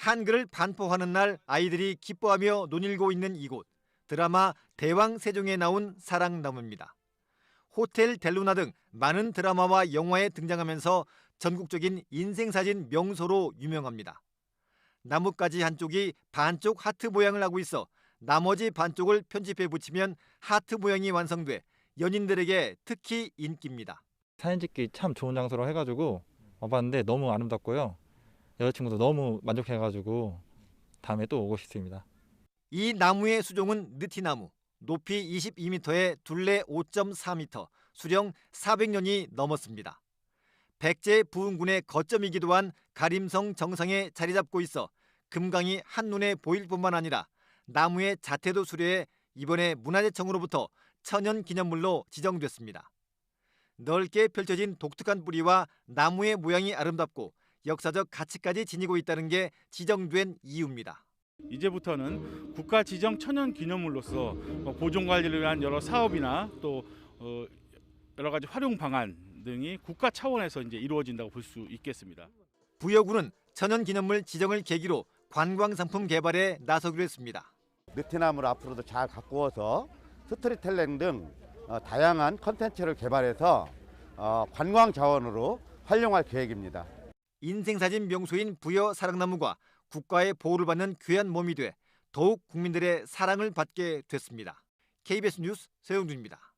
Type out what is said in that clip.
한글을 반포하는 날 아이들이 기뻐하며 논일고 있는 이곳. 드라마 대왕 세종에 나온 사랑나무입니다. 호텔 델루나 등 많은 드라마와 영화에 등장하면서 전국적인 인생사진 명소로 유명합니다. 나뭇가지 한쪽이 반쪽 하트 모양을 하고 있어 나머지 반쪽을 편집해 붙이면 하트 모양이 완성돼 연인들에게 특히 인기입니다. 사진 찍기 참 좋은 장소로 해가지고 와봤는데 너무 아름답고요. 여자친구도 너무 만족해가지고 다음에 또 오고 싶습니다. 이 나무의 수종은 느티나무, 높이 22m에 둘레 5.4m, 수령 400년이 넘었습니다. 백제 부흥군의 거점이기도 한 가림성 정상에 자리 잡고 있어 금강이 한눈에 보일 뿐만 아니라 나무의 자태도 수려해 이번에 문화재청으로부터 천연 기념물로 지정됐습니다. 넓게 펼쳐진 독특한 뿌리와 나무의 모양이 아름답고 역사적 가치까지 지니고 있다는 게 지정된 이유입니다. 이제부터는 국가 지정 천연 기념물로서 어, 보존 관리를 위한 여러 사업이나 또 어, 여러 가지 활용 방안 등이 국가 차원에서 이제 이루어진다고 볼 수 있겠습니다. 부여구는 천연 기념물 지정을 계기로 관광 상품 개발에 나서기로 했습니다. 느티나무를 앞으로도 잘 가꾸어서 스토리텔링 등 어, 다양한 컨텐츠를 개발해서 어, 관광 자원으로 활용할 계획입니다. 인생사진 명소인 부여 사랑나무가 국가의 보호를 받는 귀한 몸이 돼 더욱 국민들의 사랑을 받게 됐습니다. KBS 뉴스 서영준입니다.